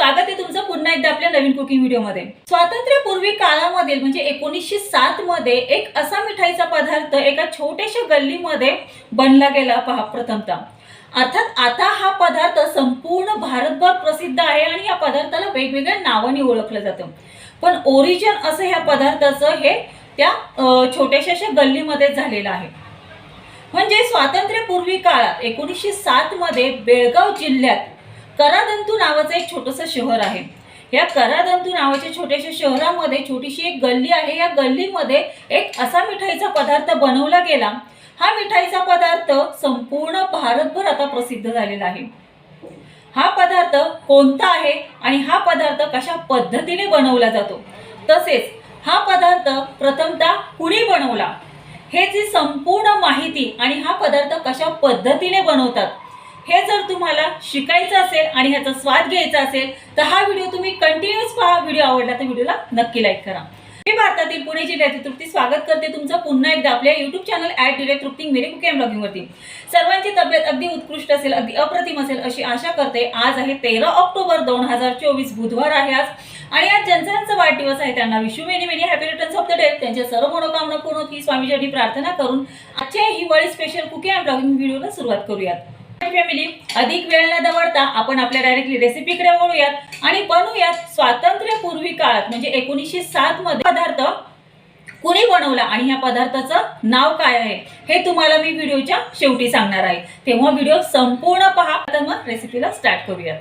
स्वागत आहे तुमचं पुन्हा एकदा आपल्या नवीन कुकिंग व्हिडिओमध्ये स्वातंत्र्यपूर्वी काळामधील म्हणजे एकोणीसशे सात मध्ये एक असा मिठाईचा पदार्थ एका छोट्याशा गल्लीमध्ये बनला गेला पहा प्रथमतः. अर्थात आता हा पदार्थ संपूर्ण भारतभर प्रसिद्ध आहे आणि या पदार्थाला वेगवेगळ्या नावाने ओळखलं जातं. पण ओरिजिन असं ह्या पदार्थाचं हे त्या अं, छोट्याशा गल्लीमध्ये झालेलं आहे. म्हणजे स्वातंत्र्यपूर्वी काळात एकोणीसशे सात मध्ये बेळगाव जिल्ह्यात करादंतू नावाचं एक छोटंसं शहर आहे. या करादंतू नावाच्या छोट्याशा शहरामध्ये छोटीशी एक गल्ली आहे. या गल्लीमध्ये एक असा मिठाईचा पदार्थ बनवला गेला. हा मिठाईचा पदार्थ संपूर्ण भारतभर आता प्रसिद्ध झालेला आहे. हा पदार्थ कोणता आहे आणि हा पदार्थ कशा पद्धतीने बनवला जातो? तसेच हा पदार्थ प्रथमतः कुणी बनवला? हे जी संपूर्ण माहिती आणि हा पदार्थ कशा पद्धतीने बनवतात? हे जर तुम्हाला शिकायचं असेल आणि ह्याचा स्वाद घ्यायचा असेल तर हा व्हिडिओ तुम्ही कंटिन्यूस पहा. व्हिडिओ आवडला तर व्हिडिओला नक्की लाईक करा. मी भारतातील पुणे जिल्ह्यातील तृप्ती स्वागत करते तुमचं पुन्हा एकदा आपल्या YouTube channel at direct Trupti Mere cooking ब्लॉगिंगवरती सर्वांची तब्येत अगदी उत्कृष्ट असेल अगदी अप्रतिम असेल अशी आशा करते. आज आहे तेरा ऑक्टोबर दोन हजार चोवीस बुधवार आहे आज. आणि आज ज्यांचा वाढदिवस आहे. त्यांना wish you many many happy returns of the day त्यांच्या सर्व मनोकामना पूर्ण होती. स्वामीजींनी प्रार्थना करून आजच्या हिवाळी स्पेशल कुकिंग अँड ब्लॉगिंग व्हिडिओला सुरुवात करूयात. फॅमिली अधिक वेळ न दवडता आपण आपल्या डायरेक्टली रेसिपीकडे वळूयात आणि बनवूयात स्वातंत्र्यपूर्वी काळात म्हणजे एकोणीसशे सात मध्ये पदार्थ कुणी बनवला आणि ह्या पदार्थाचं नाव काय आहे हे तुम्हाला मी व्हिडिओच्या शेवटी सांगणार आहे. तेव्हा व्हिडिओ संपूर्ण पहा. तर मग रेसिपीला स्टार्ट करूयात.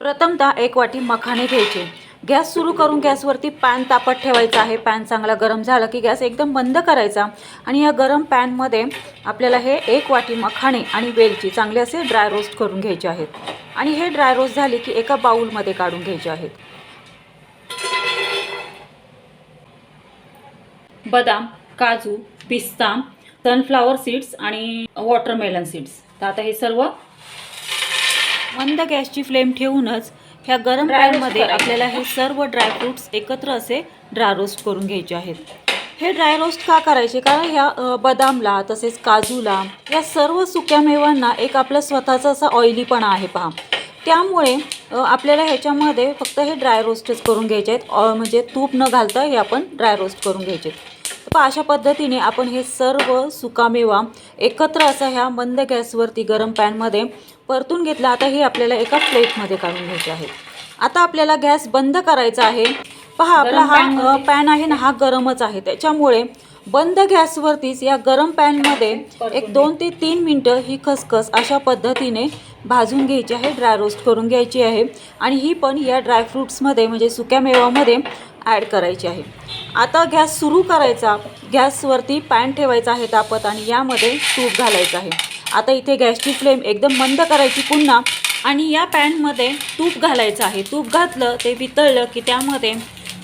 प्रथमतः एक वाटी मखाणे घ्यायचे. गॅस सुरू करून गॅसवरती पॅन तापत ठेवायचा आहे. पॅन चांगला गरम झाला की गॅस एकदम बंद करायचा. आणि या गरम पॅनमध्ये आपल्याला हे एक वाटी मखाणे आणि वेलची चांगले असे ड्राय रोस्ट करून घ्यायचे आहेत. आणि हे ड्राय रोस्ट झाले की एका बाऊलमध्ये काढून घ्यायचे आहेत. बदाम काजू पिस्ता सनफ्लावर सीड्स आणि वॉटरमेलन सीड्स तर आता हे सर्व मंद गॅसची फ्लेम ठेवूनच ह्या गरम पॅनमध्ये. आपल्याला हे सर्व ड्रायफ्रूट्स एकत्र असे ड्राय रोस्ट करून घ्यायचे आहेत हे ड्राय रोस्ट का करायचे कारण ह्या बदामला तसेच काजूला या सर्व सुक्या मेवांना एक आपलं स्वतःचं असं ऑइलीपणा आहे पहा त्यामुळे आपल्याला ह्याच्यामध्ये फक्त हे ड्राय रोस्टच करून घ्यायचे आहेत म्हणजे तूप न घालता हे आपण ड्राय रोस्ट करून घ्यायचे आहेत. अशा पद्धतीने आपण हे सर्व सुकामेवा एकत्र असं ह्या मंद गॅसवरती गरम पॅनमध्ये परतून घेतला. आता हे आपल्याला एका प्लेटमध्ये काढून घ्यायचे आहे. आता आपल्याला गॅस बंद करायचा आहे. पहा आपला हा पॅन आहे ना हा गरमच आहे. त्याच्यामुळे बंद गॅसवरतीच या गरम पॅनमध्ये एक दोन ते तीन मिनटं ही खसखस अशा पद्धतीने भाजून घ्यायची आहे ड्राय रोस्ट करून घ्यायची आहे. आणि ही पण या ड्रायफ्रूट्समध्ये म्हणजे सुक्या मेवामध्ये ॲड करायची आहे. आता गॅस सुरू करायचा. गॅसवरती पॅन ठेवायचा आहे तापत आणि यामध्ये तूप घालायचं आहे. आता इथे गॅसची फ्लेम एकदम मंद करायची पुन्हा आणि या पॅनमध्ये तूप घालायचं आहे. तूप घातलं ते वितळलं की त्यामध्ये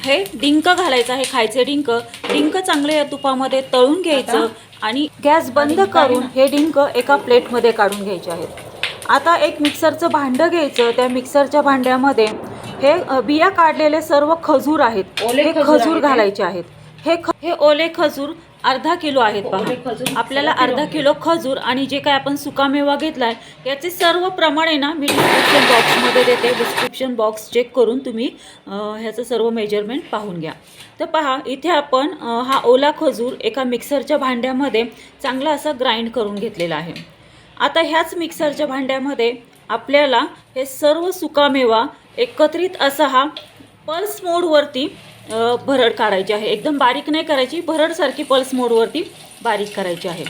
हे डिंक घालायचं आहे खायचे डिंक. डिंक चांगले या तुपामध्ये तळून घ्यायचं आणि गॅस बंद करून हे डिंक एका प्लेटमध्ये काढून घ्यायचे आहेत. आता एक मिक्सरचं भांडं घ्यायचं. त्या मिक्सरच्या भांड्यामध्ये हे बिया काढलेले सर्व खजूर आहेत. हे खजूर? घालायचे आहेत. हे ख हे ओले खजूर अर्धा किलो आहेत पहा. आपल्याला अर्धा किलो खजूर आणि जे काय आपण सुकामेवा घेतलाय याचे सर्व प्रमाण आहे ना मी डिस्क्रिप्शन बॉक्समध्ये देते. डिस्क्रिप्शन बॉक्स चेक करून तुम्ही ह्याचं सर्व मेजरमेंट पाहून घ्या. तर पहा इथे आपण हा ओला खजूर एका मिक्सरच्या भांड्यामध्ये चांगला असा ग्राइंड करून घेतलेला आहे. आता ह्याच मिक्सरच्या भांड्यामध्ये आपल्याला हे सर्व सुकामेवा एकत्रित असा हा पल्स मोडवरती भरड काढायची आहे. एकदम बारीक नाही करायची भरडसारखी पल्स मोडवरती बारीक करायची आहे.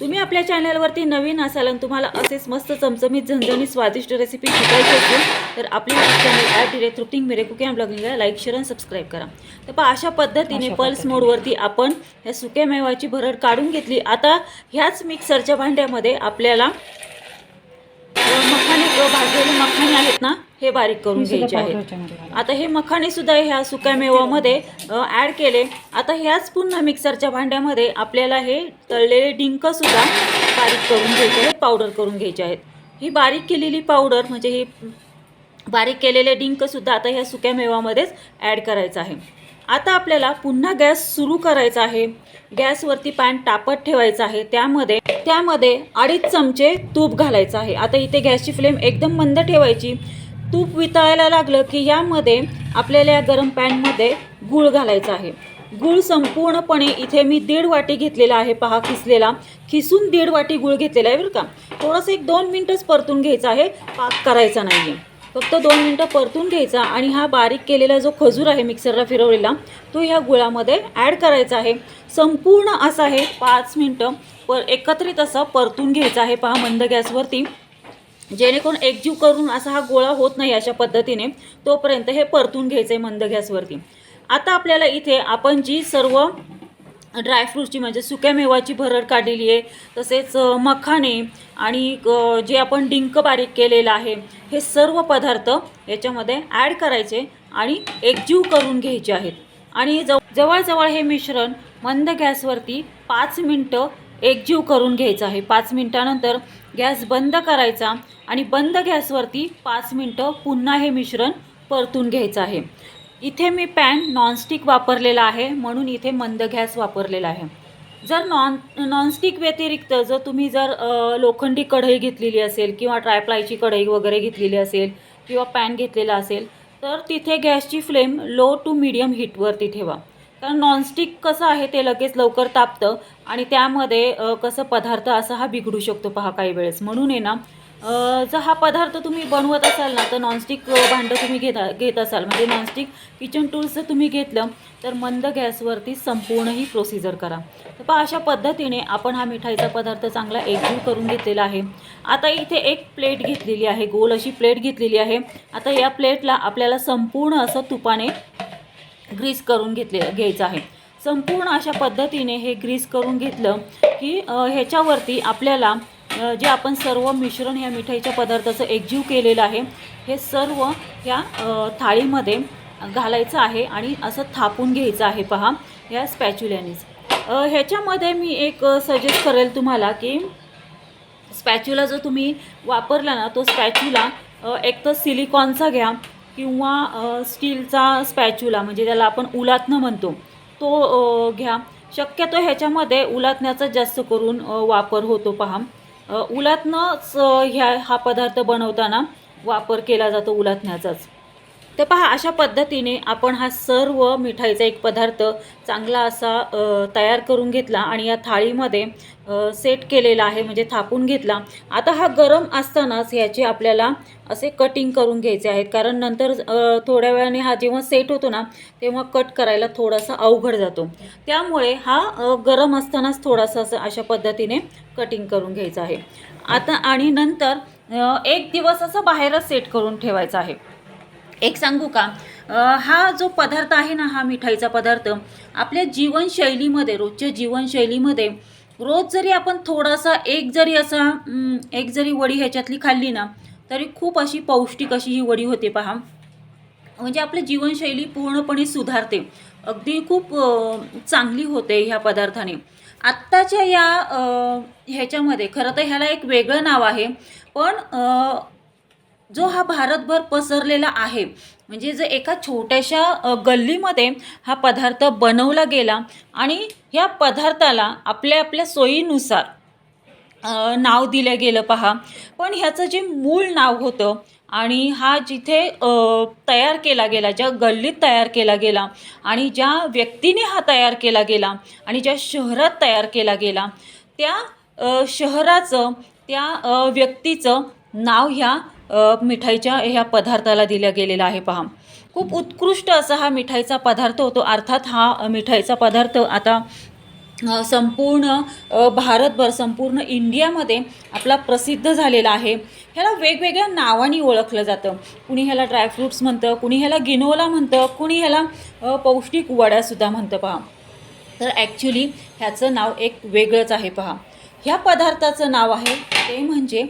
तुम्ही आपल्या चॅनलवरती नवीन असाल आणि तुम्हाला असेच मस्त चमचमीत झणझणीत स्वादिष्ट रेसिपी शिकायची असेल तर आपल्या channel at direct routing Mere cooking ब्लॉगिंगला like share आणि सबस्क्राईब करा. तर पहा अशा पद्धतीने पल्स. मोडवरती आपण ह्या सुक्या मेवाची भरड काढून घेतली. आता ह्याच मिक्सरच्या भांड्यामध्ये आपल्याला अ, अ, भाजलेले मखाणे आहेत ना हे बारीक करून घ्यायचे आहेत. आता हे मखाणे सुद्धा ह्या सुक्या मेवामध्ये ॲड केले. आता ह्याच पुन्हा मिक्सरच्या भांड्यामध्ये आपल्याला हे तळलेले डिंक सुद्धा बारीक करून घ्यायचे आहेत पावडर करून घ्यायचे आहेत. ही बारीक केलेली पावडर म्हणजे हे बारीक केलेले डिंक सुद्धा आता ह्या सुक्या मेवामध्येच ॲड करायचं आहे. आता आपल्याला पुन्हा गॅस सुरू करायचा आहे. गॅसवरती पॅन तापत ठेवायचा आहे. त्यामध्ये त्यामध्ये अडीच चमचे तूप घालायचं आहे. आता इथे गॅसची फ्लेम एकदम मंद ठेवायची. तूप वितळायला लागलं की यामध्ये आपल्याला या गरम पॅनमध्ये गूळ घालायचा आहे. गूळ संपूर्णपणे इथे मी दीड वाटी घेतलेला आहे. पहा खिसलेला खिसून दीड वाटी गूळ घेतलेला आहे बरं का? थोडंसं एक दोन मिनटंच परतून घ्यायचं आहे. पाक करायचा नाही आहे फक्त दोन मिनटं परतून घ्यायचा आणि हा बारीक केलेला जो खजूर आहे मिक्सरला फिरवलेला तो ह्या गुळामध्ये ॲड करायचा आहे. संपूर्ण असा हे पाच मिनटं पर एकत्रित असं परतून घ्यायचं आहे. पहा मंद गॅसवरती. जेणेकरून एकजीव करून असा हा गोळा होत नाही अशा पद्धतीने तोपर्यंत हे परतून घ्यायचं आहे मंद गॅसवरती. आता आपल्याला इथे आपण जी सर्व ड्रायफ्रूटची म्हणजे सुक्या मेवाची भरड काढलेली आहे तसेच मखाने आणि जे आपण डिंक बारीक केलेलं आहे हे सर्व पदार्थ याच्यामध्ये ॲड करायचे आणि एकजीव करून घ्यायचे आहेत. आणि जव जवळजवळ हे मिश्रण मंद गॅसवरती पाच मिनटं एकजीव करून घ्यायचं आहे. पाच मिनटानंतर गॅस बंद करायचा आणि बंद गॅसवरती पाच मिनटं पुन्हा हे मिश्रण परतून घ्यायचं आहे. इथे मी पॅन नॉनस्टिक वापरलेला आहे म्हणून इथे मंद गॅस वापरलेला आहे. जर नॉन नॉनस्टिक व्यतिरिक्त जर तुम्ही जर लोखंडी कढई घेतलेली असेल किंवा ट्रायप्लायची कढई वगैरे घेतलेली असेल किंवा पॅन घेतलेला असेल तर तिथे गॅसची फ्लेम लो टू मिडियम हीटवरती ठेवा. कारण नॉनस्टिक कसं आहे ते लगेच लवकर तापतं आणि त्यामध्ये कसं पदार्थ असा हा बिघडू शकतो पहा काही वेळेस. म्हणून आहे ना जर हा पदार्थ तुम्ही बनवत असाल ना तर नॉनस्टिक भांडं तुम्ही घेता घेत असाल. म्हणजे नॉनस्टिक किचन टूल्स जर तुम्ही घेतलं तर मंद गॅसवरती संपूर्ण ही प्रोसिजर करा. तर पहा अशा पद्धतीने आपण हा मिठाईचा पदार्थ चांगला एकजीव करून घेतलेला आहे. आता इथे एक प्लेट घेतलेली आहे गोल अशी प्लेट घेतलेली आहे. आता या प्लेटला आपल्याला संपूर्ण असं तुपाने ग्रीस करून घेतले घ्यायचं आहे. संपूर्ण अशा पद्धतीने हे ग्रीस करून घेतलं की ह्याच्यावरती आपल्याला जे आपण सर्व मिश्रण ह्या मिठाईच्या पदार्थाचं एकजीव केलेलं आहे हे सर्व ह्या थाळीमध्ये घालायचं आहे आणि असं थापून घ्यायचं आहे. पहा या स्पॅच्युल्यानीच ह्याच्यामध्ये मी एक सजेस्ट करेल तुम्हाला की स्पॅच्युला जो तुम्ही वापरला ना तो स्पॅच्युला एक तर सिलिकॉनचा घ्या किंवा स्टीलचा स्पॅच्युला म्हणजे त्याला आपण उलातनं म्हणतो तो घ्या. शक्यतो ह्याच्यामध्ये उलातण्याचा जास्त करून वापर होतो. पहा उलातनंच ह्या हा पदार्थ बनवताना वापर केला जातो उलातण्याचाच. तर पहा अशा पद्धतीने आपण हा सर्व मिठाईचा एक पदार्थ चांगला असा तयार करून घेतला आणि या थाळीमध्ये सेट केलेला आहे म्हणजे थापून घेतला. आता हा गरम असतानाच ह्याचे आपल्याला असे कटिंग करून घ्यायचे आहेत. कारण नंतर थोड्या वेळाने हा जेव्हा सेट होतो ना तेव्हा कट करायला थोडासा अवघड जातो. त्यामुळे हा गरम असतानाच थोडासा असं अशा पद्धतीने कटिंग करून घ्यायचा आहे. आता आणि नंतर एक दिवस असं बाहेरच सेट करून ठेवायचा आहे. एक सांगू का? हा जो पदार्थ आहे ना हा मिठाईचा पदार्थ आपल्या जीवनशैलीमध्ये रोजच्या जीवनशैलीमध्ये रोज जरी आपण थोडासा एक जरी असा एक जरी वडी ह्याच्यातली खाल्ली ना तरी खूप अशी पौष्टिक अशी ही वडी होते पहा. म्हणजे आपली जीवनशैली पूर्णपणे सुधारते. अगदी खूप चांगली होते ह्या पदार्थाने. आत्ताच्या या ह्याच्यामध्ये खरं तर ह्याला एक वेगळं नाव आहे. पण जो हा भारतभर पसरलेला आहे. म्हणजे जर एका छोट्याशा गल्लीमध्ये हा पदार्थ बनवला गेला आणि ह्या पदार्थाला आपल्या आपल्या सोयीनुसार नाव दिलं गेलं पहा. पण ह्याचं जे मूळ नाव होतं आणि हा जिथे तयार केला गेला ज्या गल्लीत तयार केला गेला आणि ज्या व्यक्तीने हा तयार केला गेला आणि ज्या शहरात तयार केला गेला त्या शहराचं त्या व्यक्तीचं नाव ह्या मिठाईच्या ह्या पदार्थाला दिल्या गेलेला आहे पहा. खूप उत्कृष्ट असा हा मिठाईचा पदार्थ होतो. अर्थात हा मिठाईचा पदार्थ आता संपूर्ण भारतभर संपूर्ण इंडियामध्ये आपला प्रसिद्ध झालेला आहे. ह्याला वेगवेगळ्या नावाने ओळखलं जातं. कुणी ह्याला ड्रायफ्रूट्स म्हणतं कुणी ह्याला गिनोला म्हणतं कुणी ह्याला पौष्टिक वड्यासुद्धा म्हणतं पहा. तर ॲक्च्युली ह्याचं नाव एक वेगळंच आहे पहा. ह्या पदार्थाचं नाव आहे ते म्हणजे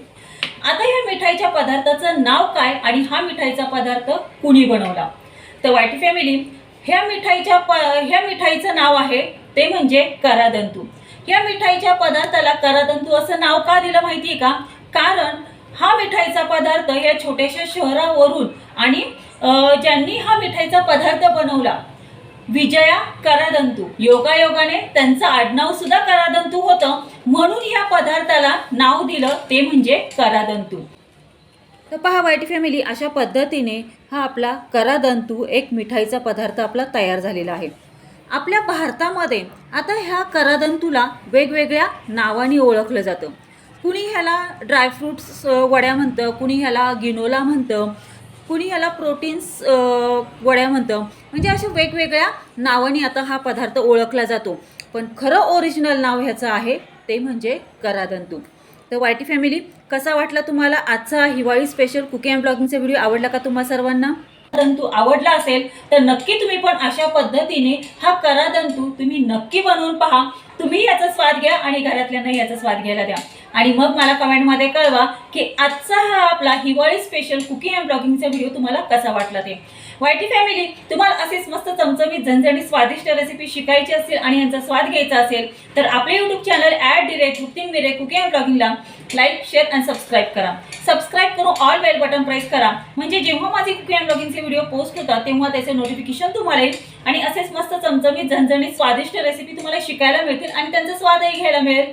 आता ह्या मिठाईच्या पदार्थाचं नाव काय आणि हा मिठाईचा पदार्थ कुणी बनवला? तर वाईट फॅमिली ह्या मिठाईच्या प ह्या मिठाईचं नाव आहे ते म्हणजे करादंतू. या मिठाईच्या पदार्थाला करादंतू असं नाव का दिलं माहिती आहे का? कारण हा मिठाईचा पदार्थ या छोट्याशा शहरावरून आणि ज्यांनी हा मिठाईचा पदार्थ बनवला विजया करादंतू. योगायोगाने त्यांचं आडनाव सुद्धा करादंतू होतं. म्हणून या पदार्थाला नाव दिलं ते म्हणजे करादंतू. तर पहा वाईट फॅमिली अशा पद्धतीने हा आपला करादंतू एक मिठाईचा पदार्थ आपला तयार झालेला आहे. आपल्या भारतामध्ये आता ह्या करादंतूला वेगवेगळ्या नावाने ओळखलं जातं. कुणी ह्याला ड्रायफ्रूट्स वड्या म्हणतं कुणी ह्याला गिनोला म्हणतं कुणी याला प्रोटीन्स वड्या म्हणतं. म्हणजे अशा वेगवेगळ्या नावाने आता हा पदार्थ ओळखला जातो. पण खरं ओरिजिनल नाव ह्याचं आहे ते म्हणजे करादंतू. तर वायटी फॅमिली कसा वाटला तुम्हाला आजचा हिवाळी स्पेशल कुकिंग अँड ब्लॉगिंगचा व्हिडिओ आवडला का तुम्हाला सर्वांना? करादंतू आवडला असेल तर नक्की तुम्ही पण अशा पद्धतीने हा करादंतू तुम्ही नक्की बनवून पहा. तुम्ही याचा स्वाद घ्या आणि घरातल्यांना याचा स्वाद घ्यायला द्या. आणि मग मला कमेंटमध्ये कळवा की आजचा हा आपला हिवाळी स्पेशल कुकिंग अँड ब्लॉगिंगचा व्हिडिओ तुम्हाला कसा वाटला ते. वायटी फॅमिली तुम्हाला असेच मस्त चमचमीत झणझणीत स्वादिष्ट रेसिपी शिकायची असेल आणि यांचा स्वाद घ्यायचा असेल तर आपले YouTube channel ad rate cooking Vire cooking and ब्लॉगिंगला लाईक शेअर आणि सबस्क्राईब करा. सबस्क्राईब करून ऑल बेल बटन प्रेस करा. म्हणजे जेव्हा माझे कुकिंग अँड ब्लॉगिंगचे व्हिडिओ पोस्ट होतात तेव्हा त्याचे नोटिफिकेशन तुम्हाला येईल आणि असेच मस्त चमचमीत झणझणीत स्वादिष्ट रेसिपी तुम्हाला शिकायला मिळतील आणि त्यांचा स्वादही घ्यायला मिळेल.